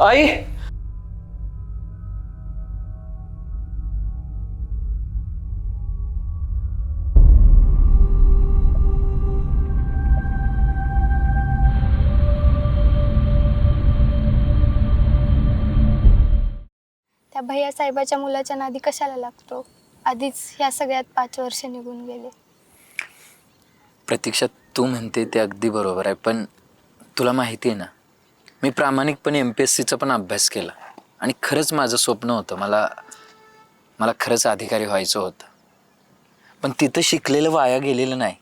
आई. त्या भैया साहेबाच्या मुलाच्या नादी कशाला लागतो? आधीच ह्या सगळ्यात पाच वर्ष निघून गेले. प्रतीक्षा तू म्हणते ते अगदी बरोबर आहे पण तुला माहिती आहे ना मी प्रामाणिकपणे एम पी एस सीचा पण अभ्यास केला. आणि खरंच माझं स्वप्न होतं मला मला खरंच अधिकारी व्हायचं होतं. पण तिथं शिकलेलं वाया गेलेलं नाही.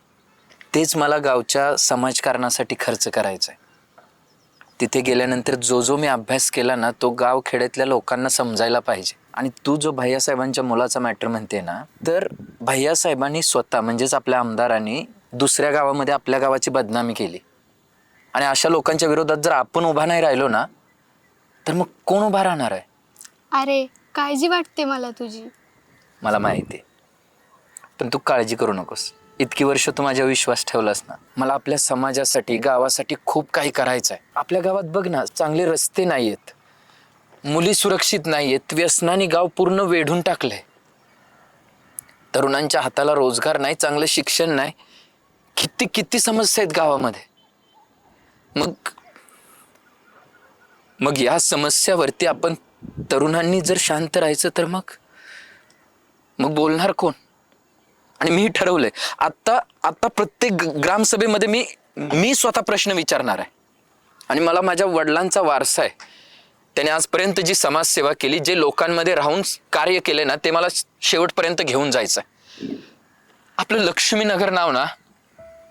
तेच मला गावच्या समाजकारणासाठी खर्च करायचा आहे तिथे गेल्यानंतर जो जो मी अभ्यास केला ना तो गाव खेड्यातल्या लोकांना समजायला पाहिजे. आणि तू जो भैयासाहेबांच्या मुलाचा मॅटर म्हणते ना तर भैयासाहेबांनी स्वतः म्हणजेच आपल्या आमदारांनी दुसऱ्या गावामध्ये आपल्या गावाची बदनामी केली. आणि अशा लोकांच्या विरोधात जर आपण उभा नाही राहिलो ना तर मग कोण उभा राहणार आहे? अरे काळजी वाटते मला तुझी. मला माहिती आहे. पण तू काळजी करू नकोस. इतकी वर्ष तू माझ्यावर विश्वास ठेवलास ना मला आपल्या समाजासाठी गावासाठी खूप काही करायचं आहे. आपल्या गावात बघ ना चांगले रस्ते नाही आहेत मुली सुरक्षित नाही आहेत व्यसनाने गाव पूर्ण वेढून टाकलंय. तरुणांच्या हाताला रोजगार नाही चांगलं शिक्षण नाही. किती किती समस्या आहेत गावामध्ये. मग मग या समस्यावरती आपण तरुणांनी जर शांत राहायचं तर मग? मग बोलणार कोण? आणि मी ठरवलंय. आता आता प्रत्येक ग्रामसभेमध्ये मी मी स्वतः प्रश्न विचारणार आहे. आणि मला माझ्या वडिलांचा वारसा आहे. त्याने आजपर्यंत जी समाजसेवा केली जे लोकांमध्ये राहून कार्य केले ना ते मला शेवटपर्यंत घेऊन जायचं आहे आपलं लक्ष्मीनगर नाव ना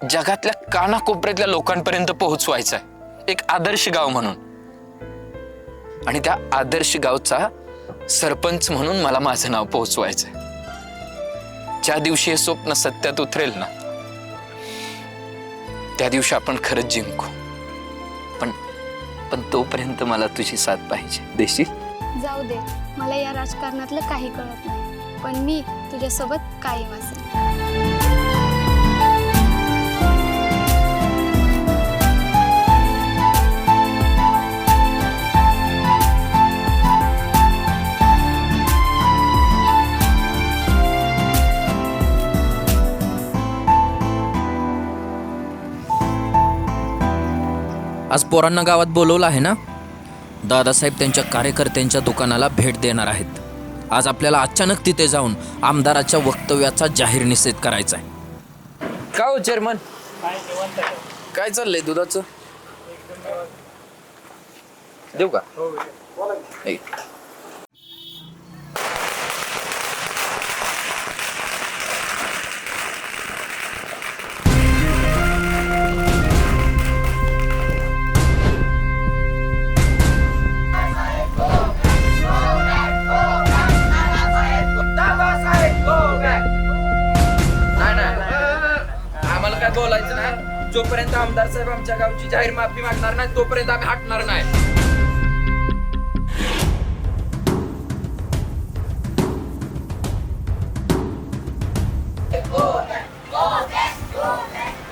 जगातल्या कानाकोपऱ्यातल्या लोकांपर्यंत पोहोचवायचं आहे एक आदर्श गाव म्हणून. आणि त्या आदर्श गावचा सरपंच म्हणून मला माझं नाव पोहोचवायचंय. ज्या दिवशी हे स्वप्न सत्यात उतरेल ना त्या दिवशी आपण खरंच जिंकू. पण पण तोपर्यंत मला तुझी साथ पाहिजे. देशील जाऊ दे. मला या राजकारणातलं काही कळत नाही. पण मी तुझ्यासोबत कायम असेल. आज पोरांना गावात बोलवलं आहे ना? दादासाहेब त्यांच्या कार्यकर्त्यांच्या दुकानाला भेट देणार आहेत. आज आपल्याला अचानक तिथे जाऊन आमदाराच्या वक्तव्याचा जाहीर निषेध करायचा आहे. का हो चेअरमन काय चाललंय दुधाचं? देऊ का? आमदार साहेब आमच्या गावची जाहीर माफी मागणार नाही तोपर्यंत आम्ही हटणार नाही.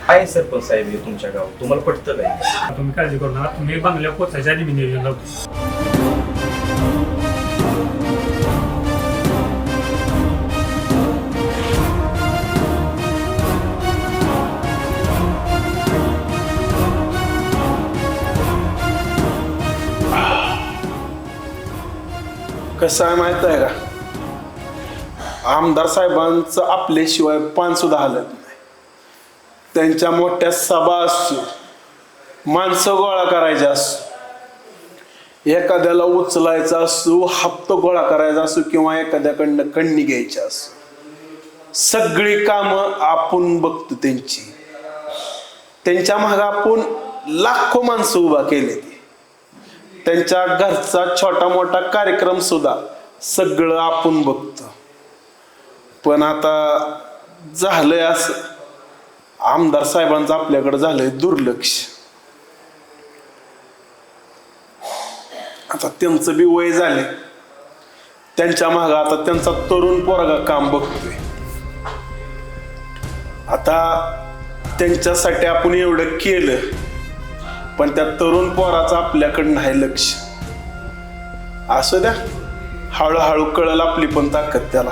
आहे सरपंच साहेब हे तुमच्या गाव तुम्हाला पटतं काय तुम्ही काळजी करू नका. तुम्ही बंगल्या पोचायच्या आधी मी नियोजन लावतो. कसं आहे माहीत आहे का? आमदार साहेबांचं आपल्याशिवाय पान सुद्धा हलत नाही. त्यांच्या मोठ्या सभा असू माणसं गोळा करायची असू एखाद्याला उचलायचा असू हप्त गोळा करायचा असू किंवा एखाद्याकडनं कण्णी घ्यायची असू सगळी कामं आपण बघतो त्यांची. त्यांच्या मागे आपण लाखो माणसं उभा केलेत. त्यांच्या घरचा छोटा मोठा कार्यक्रम सुद्धा सगळं आपण बघतो. पण आता झालंय असं. आमदार साहेबांचं आपल्याकडे झालंय दुर्लक्ष. आता त्यांचं बी वय झाले त्यांच्या माग आता त्यांचा तरुण पोरगा काम बघतोय. आता त्यांच्यासाठी आपण एवढं केलं. पण त्या तरुण पोराचं आपल्याकडं नाही लक्ष. असू द्या. हळूहळू कळल आपली पण ताकद त्याला.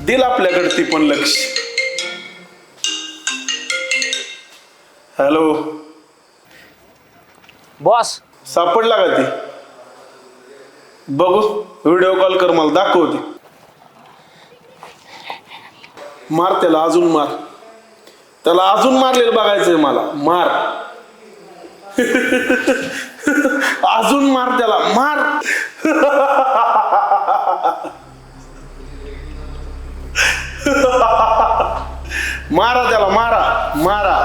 दिल आपल्याकडे ती पण लक्ष. हॅलो. बॉस. सापडला का ती? बघू. व्हिडिओ कॉल कर मला. दाखव ती मार त्याला. अजून मार. त्याला अजून मारलेलं बघायचंय मला. मार. अजून मार त्याला मार. मारा त्याला मारा मारा.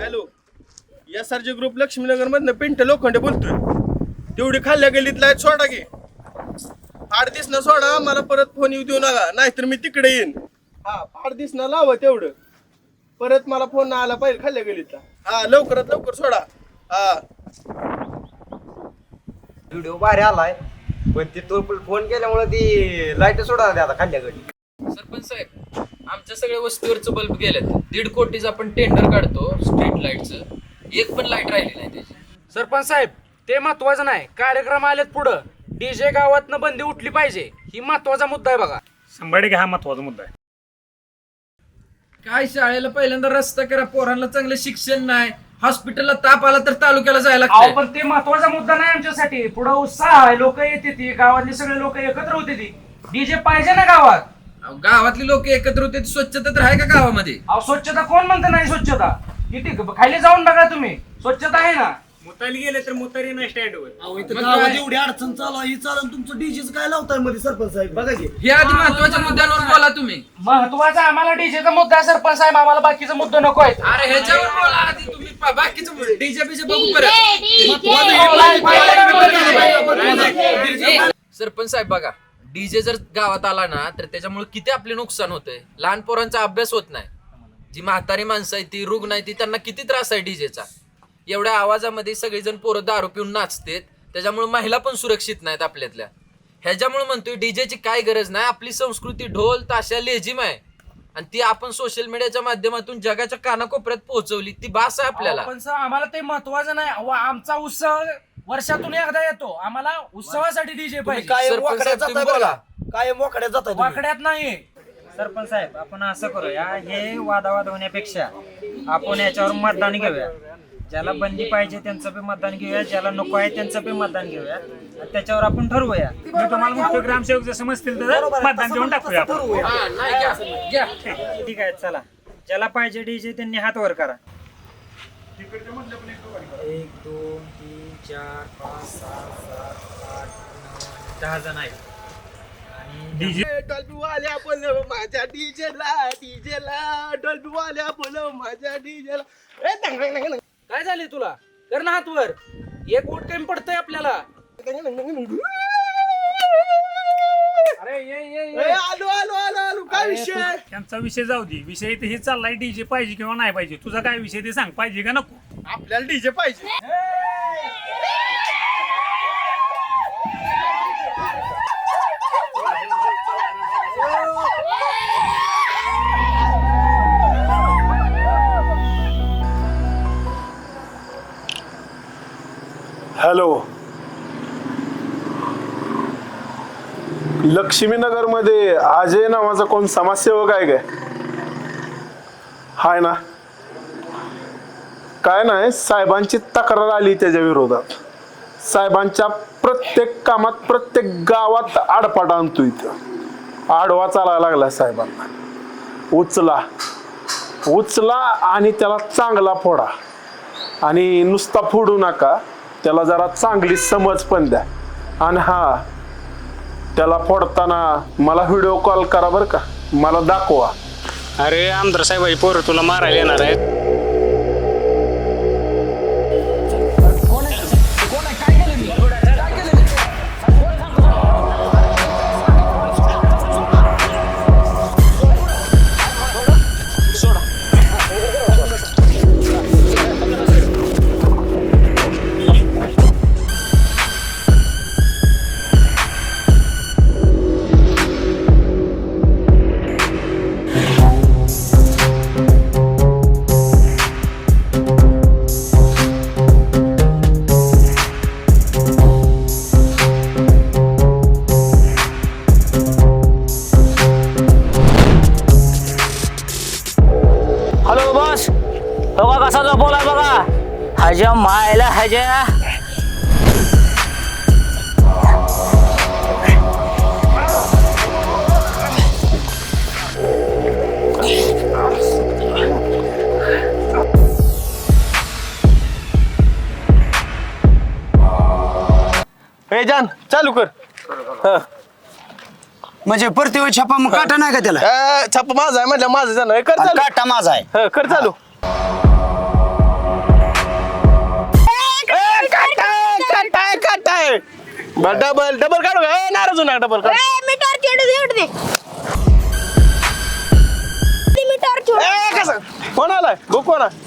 हॅलो या सरजे ग्रुप लक्ष्मीनगर मधनं पिंट लोखंडे बोलतोय. तेवढी खाल्ल्या गल्लीत लाइट सोडा की आठ दिसणं सोडा मला परत फोन येऊ देऊ नका नाहीतर मी तिकडे येईन. हा आठ दिसणं लावा तेवढं. परत मला फोन आला पाहिजे खाल्ल्या गल्लीतला हा लवकरात लवकर सोडा. हा. व्हिडिओ भारी आलाय पण ती तो फोन केल्यामुळे ती लाइट सोडा द्या आता खाल्ल्याकडे सरपंच साहेब आमच्या सगळ्या वस्तीवरचं बल्ब गेलेत. दीड कोटीचं आपण टेंडर काढतो स्ट्रीट लाईटचं एक पण लाइट राहिली नाही त्याची. सरपंच साहेब ते महत्वाचं नाही. कार्यक्रम आलेत पुढं. डीजे गावातनं बंदी उठली पाहिजे ही महत्त्वाचा मुद्दा आहे बघा. शंभर टक्के हा महत्त्वाचा मुद्दा आहे. काय शाळेला पहिल्यांदा रस्ता करा पोरांना चांगलं शिक्षण नाही हॉस्पिटलला ताप आला तर तालुक्याला जायला अहो लागतंय. पण ते महत्त्वाचा मुद्दा नाही आमच्यासाठी. पुढं उत्साह आहे लोक येते ती गावातले सगळे लोक एकत्र होते ती. डीजे पाहिजे ना गावात. अहो, गावातली लोक एकत्र होते स्वच्छता तर आहे का गावामध्ये? अहो स्वच्छता कोण म्हणतं नाही स्वच्छता? किती खाली जाऊन बघा तुम्ही. स्वच्छता आहे ना. मुताली गेले तर मुतारी नाही स्टँडवर मग काय? एवढी अडचण चालू ही चालून तुमचं डीजेच काय लावतायमध्ये सरपंच साहेब? बघा की. हे आधी महत्त्वाच्या मुद्द्यांवर बोला तुम्ही. महत्त्वाचा आम्हाला डीजेचा मुद्दा आहे सरपंच साहेब आम्हाला बाकीचा मुद्दा नको आहे अरे ह्याच्यावर बोला आधी तुम्ही. पा- बाकीचं डीजे बीजे बघू परत सरपंच साहेब बघा. डीजे जर गावात आला ना तर त्याच्यामुळे किती आपले नुकसान होतंय? लहान पोरांचा अभ्यास होत नाही. जी म्हातारी माणसं आहे ती रुग्ण आहे ती त्यांना किती त्रास आहे डीजेचा एवढ्या आवाजामध्ये सगळेजण पोरं दारू पिऊन नाचतेत. त्याच्यामुळे महिला पण सुरक्षित नाहीत आपल्यातल्या. ह्याच्यामुळे म्हणतोय डीजेची काय गरज नाही. आपली संस्कृती ढोल ताशा लेझिम आहे. आणि ती आपण सोशल मीडियाच्या माध्यमातून जगाच्या कानाकोपऱ्यात पोहोचवली. ती बास आहे आपल्याला. पण सर आम्हाला ते महत्वाचं नाही. अहो, आमचा उत्सव वर्षातून एकदा येतो. आम्हाला उत्सवासाठी डीजे पाहिजे. सरपंच साहेब, तुम्ही जाताय वाकड्यात नाही सरपंच साहेब आपण असं करूया. हे वादावाद होण्यापेक्षा आपण याच्यावर मतदान घेऊया. ज्याला बंदी पाहिजे त्यांचं बी मतदान घेऊया ज्याला नको आहे त्यांचं बी मतदान घेऊया. आणि त्याच्यावर आपण ठरवूया. मी तुम्हाला मुख्य ग्रामसेवक जर समजतील तर मतदान देऊन टाकूया आपण. हा, ठीक आहे चला. ज्याला पाहिजे डीजे त्यांनी हात वर करा. एक दोन तीन चार पाच सहा सात आठ नऊ दहा जण आहेत. आणि डीजे वाल्या बोलव माझ्या डीजेला डीजेला बोलव माझ्या डीजेला. ए काय झाले तुला? कर ना हात वर एक वोट कमी पडतंय आपल्याला. अरे ये ये ए, आलो आलो आलो आलो. काय विषय? त्यांचा विषय जाऊ दे. विषय तर हे चाललाय डीजे पाहिजे किंवा नाही पाहिजे. तुझा काय विषय ते सांग. पाहिजे का नको? आपल्याला डीजे पाहिजे. लक्ष्मीनगरमध्ये अजय नावाचा कोण समाजसेवक आहे काय? हाय ना. काय नाही साहेबांची तक्रार आली त्याच्या विरोधात. साहेबांच्या प्रत्येक कामात प्रत्येक गावात आडपाट आणतो इथं. आडवा चालायला लागला साहेबांना. उचला. उचला आणि त्याला चांगला फोडा. आणि नुसता फोडू नका त्याला जरा चांगली समज पण द्या. आणि हा त्याला फोडताना मला व्हिडिओ कॉल करा बरं का. मला दाखवा. अरे आमदार साहेबाई पोरं तुला मारायला येणार आहेत. हजा हे जान चालू कर. हं. म्हणजे परतीवर छापा मग काटा नाही का त्याला? अं, छाप माझा आहे म्हटलं माझं कर चालू. काटा माझा आहे. हं, कर चालू. बरं, डबल डबल काढू का? ए, नाराज होऊ नका डबल काढ. ए, कसं? कोण आलाय? बघ कोण आहे?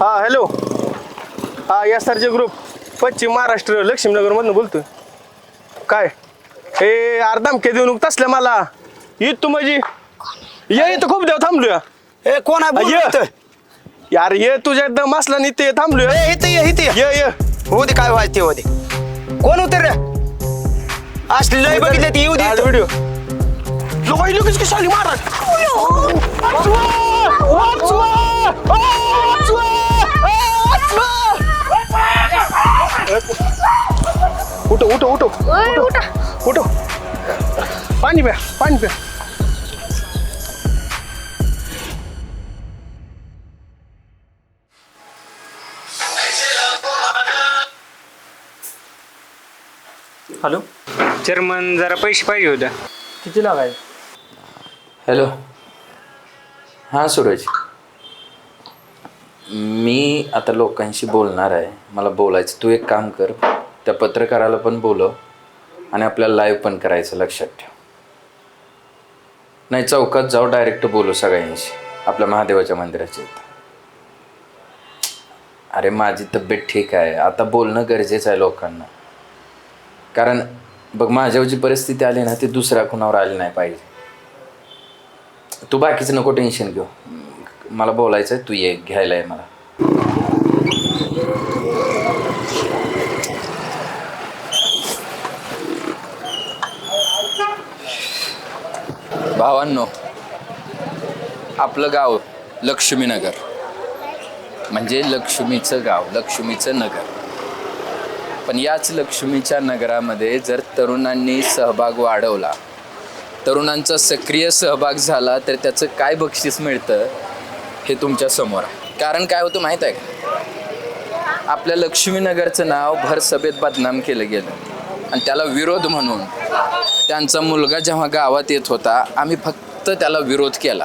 हा हॅलो हा या सरचे ग्रुप पश्चिम महाराष्ट्र लक्ष्मीनगर मधनं बोलतोय. काय? हे यार धमके देऊ नको तसल्या मला. येत तू माझी. ये इथं खूप देव थांबलोय. ए कोण आहे? बोल ये. इथं. यार ये तुझ्या एकदम असला नाही ते थांबलोय ए, इथं ये इथं ये. ये ये हो दे काय व्हायचं हो दे कोण उतर रे असली लय बघितलं ती येऊ दे इथं. व्हिडिओ लोक लगेच कशी आली महाराज वाचवा! वाचवा! आ, वाचवा! आ, वाचवा! उठो उठो उठो उठो उठो पाणी प्या पाणी प्या हॅलो? चेअरमन जरा पैसे पाहिजे होत्या. किती लागाय हॅलो? हां सूरज. मी आता लोकांशी बोलणार आहे. मला बोलायचं तू एक काम कर त्या पत्रकाराला पण बोलव आणि आपल्याला लाईव्ह पण करायचं लक्षात ठेव. नाही चौकात जाऊ डायरेक्ट बोलू सगळ्यांशी. आपल्या महादेवाच्या मंदिराच्या इथं. अरे माझी तब्येत ठीक आहे. आता बोलणं गरजेचं आहे लोकांना. कारण बघ माझ्यावर जी परिस्थिती आली ना ती दुसऱ्या कुणावर आली नाही पाहिजे. तू बाकीचं नको टेन्शन घेऊ. मला बोलायचं आहे तू ये घ्यायला आहे मला. भावांनो आपलं गाव लक्ष्मीनगर. म्हणजे लक्ष्मीचं गाव लक्ष्मीचं नगर. पण याच लक्ष्मीच्या नगरामध्ये जर तरुणांनी सहभाग वाढवला तरुणांचा सक्रिय सहभाग झाला तर त्याचं काय बक्षीस मिळतं हे तुमच्यासमोर कारण काय होतं माहीत आहे का? आपल्या लक्ष्मीनगरचं नाव भर सभेत बदनाम केलं गेलं. आणि त्याला विरोध म्हणून त्यांचा मुलगा जेव्हा गावात येत होता आम्ही फक्त त्याला विरोध केला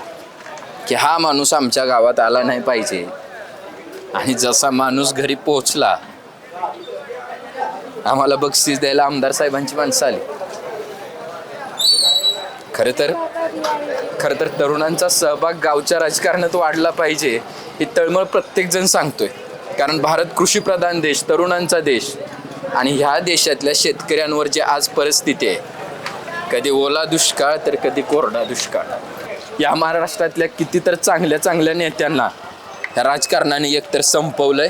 की हा माणूस आमच्या गावात आला नाही पाहिजे. आणि जसा माणूस घरी पोहोचला आम्हाला बक्षीस द्यायला आमदार साहेबांची माणसं आली. खरं तर खरं तर तरुणांचा सहभाग गावच्या राजकारणात वाढला पाहिजे ही तळमळ प्रत्येकजण सांगतोय. कारण भारत कृषीप्रधान देश तरुणांचा देश आणि ह्या देशातल्या शेतकऱ्यांवर जी आज परिस्थिती आहे कधी ओला दुष्काळ तर कधी कोरडा दुष्काळ. या महाराष्ट्रातल्या किती तर चांगल्या चांगल्या नेत्यांना ह्या राजकारणाने एकतर संपवलंय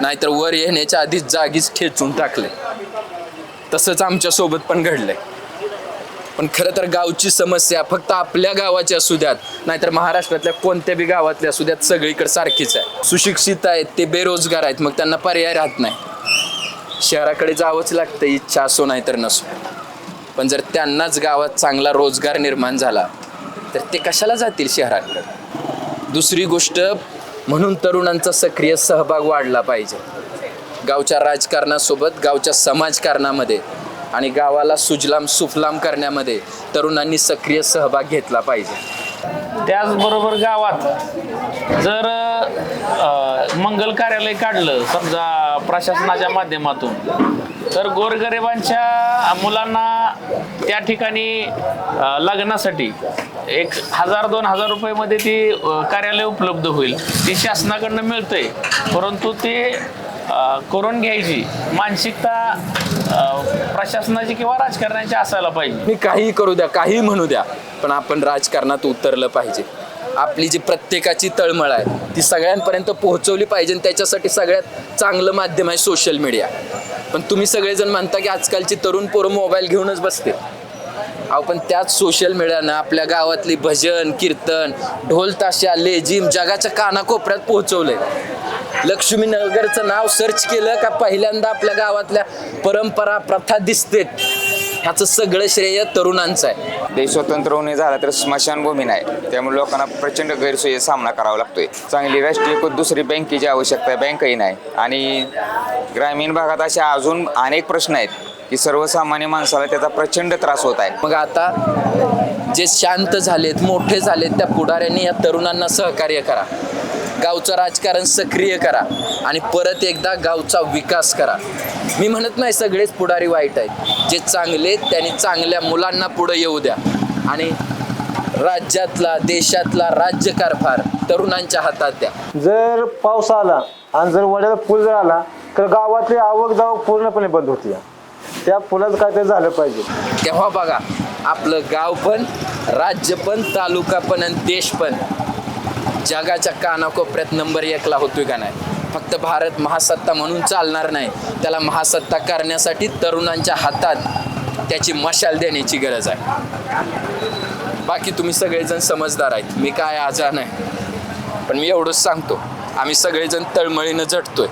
नाहीतर वर येण्याच्या आधीच जागीच ठेचून टाकलंय. तसंच आमच्यासोबत पण घडलंय. पण खरं तर गावची समस्या फक्त आपल्या गावाची असू द्यात नाहीतर महाराष्ट्रातल्या कोणत्या बी गावातल्या असू द्यात सगळीकडे सारखीच आहे. सुशिक्षित आहेत ते बेरोजगार आहेत मग त्यांना पर्याय राहत नाही. शहराकडे जावंच लागतं इच्छा असो नाही तर नसो. पण जर त्यांनाच गावात चांगला रोजगार निर्माण झाला तर ते कशाला जातील शहराकडे? दुसरी गोष्ट म्हणून तरुणांचा सक्रिय सहभाग वाढला पाहिजे. गावच्या राजकारणासोबत गावच्या समाजकारणामध्ये आणि गावाला सुजलाम सुफलाम करण्यामध्ये तरुणांनी सक्रिय सहभाग घेतला पाहिजे. त्याचबरोबर गावात जर मंगल कार्यालय काढलं समजा प्रशासनाच्या माध्यमातून तर गोरगरिबांच्या मुलांना त्या ठिकाणी लग्नासाठी एक हजार दोन हजार रुपयेमध्ये ती कार्यालय उपलब्ध होईल. ती शासनाकडनं मिळतंय परंतु ते करून घ्यायची. मानसिकता प्रशासनाची किंवा राजकारणाची असायला पाहिजे. मी काही करू द्या काही म्हणू द्या पण आपण राजकारणात उतरलं पाहिजे. आपली जी प्रत्येकाची तळमळ आहे ती सगळ्यांपर्यंत पोहोचवली पाहिजे आणि त्याच्यासाठी सगळ्यात चांगलं माध्यम आहे सोशल मीडिया. पण तुम्ही सगळेजण म्हणता की आजकालची तरुण पोरं मोबाईल घेऊनच बसते अहो पण त्याच सोशल मीडियानं आपल्या गावातली भजन कीर्तन ढोल ताशा लेझिम जगाच्या कानाकोपऱ्यात पोहोचवले लक्ष्मीनगरचं नाव सर्च केलं का पहिल्यांदा आपल्या गावातल्या परंपरा प्रथा दिसतेत. ह्याचं सगळं श्रेय तरुणांचं आहे. देश स्वतंत्र होणे झाला तर स्मशानभूमी नाही. त्यामुळे लोकांना प्रचंड गैरसोयीचा सामना करावा लागतोय. चांगली राष्ट्रीयकृत दुसरी बँकेची आवश्यकता बँकही नाही. आणि ग्रामीण भागात असे अजून अनेक प्रश्न आहेत. की सर्वसामान्य माणसाला त्याचा प्रचंड त्रास होत आहे. मग आता जे शांत झालेत मोठे झालेत त्या पुढाऱ्यांनी या तरुणांना सहकार्य करा. गावचं राजकारण सक्रिय करा आणि परत एकदा गावचा विकास करा. मी म्हणत नाही सगळेच पुढारी वाईट आहेत. जे चांगले आहेत, त्यांनी चांगल्या मुलांना पुढं येऊ द्या. आणि राज्यातला देशातला राज्यकारभार तरुणांच्या हातात द्या. जर पाऊस आला आणि जर वड्याला पूल जर आला तर गावातली आवक जावक पूर्णपणे बंद होती. त्या पुलाचं ते झालं पाहिजे? तेव्हा बघा आपलं गाव पण राज्य पण तालुका पण आणि देश पण. जगाच्या कानाकोपऱ्यात नंबर एकला होतोय का नाही? फक्त भारत महासत्ता म्हणून चालणार नाही. त्याला महासत्ता करण्यासाठी तरुणांच्या हातात त्याची मशाल देण्याची गरज आहे. बाकी तुम्ही सगळेजण समजदार आहेत. मी काय आजार नाही. पण मी एवढंच सांगतो. आम्ही सगळेजण तळमळीनं झटतोय.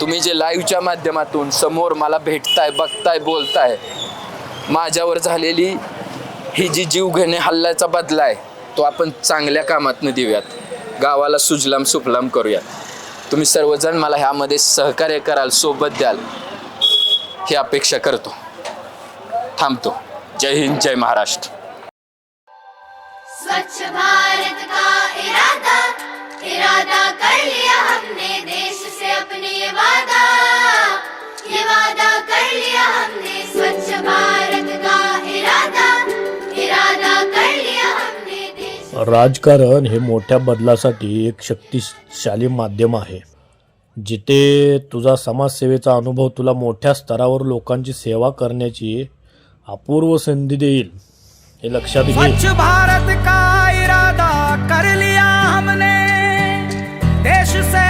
तुम्ही जे लाईव्हच्या माध्यमातून समोर मला भेटताय बघताय बोलताय माझ्यावर झालेली ही जी जीवघेणे हल्ल्याचा बदला आहे तो आपण चांगल्या कामातनं देऊयात. गावाला सुजलाम सुफलाम करूयात. तुम्ही सर्वजण मला ह्यामध्ये सहकार्य कराल सोबत द्याल ही अपेक्षा करतो. थांबतो. जय हिंद जय महाराष्ट्र. स्वच्छ भारत का इरादा? इरादा कर लिया हमने देश से अपने ये वादा। ये वादा कर लिया हमने स्वच्छ भारत का इरादा। इरादा कर लिया हमने देश। राजकारण हे मोठ्या बदलासाठी एक शक्तिशाली माध्यम आहे. जिथे तुझा समाजसेवेचा अनुभव तुला मोठ्या स्तरावर लोकांची सेवा करण्याची अपूर्व संधी देईल हे लक्षात घे. स्वच्छ भारत का इरादा कर लिया हमने देश से अपने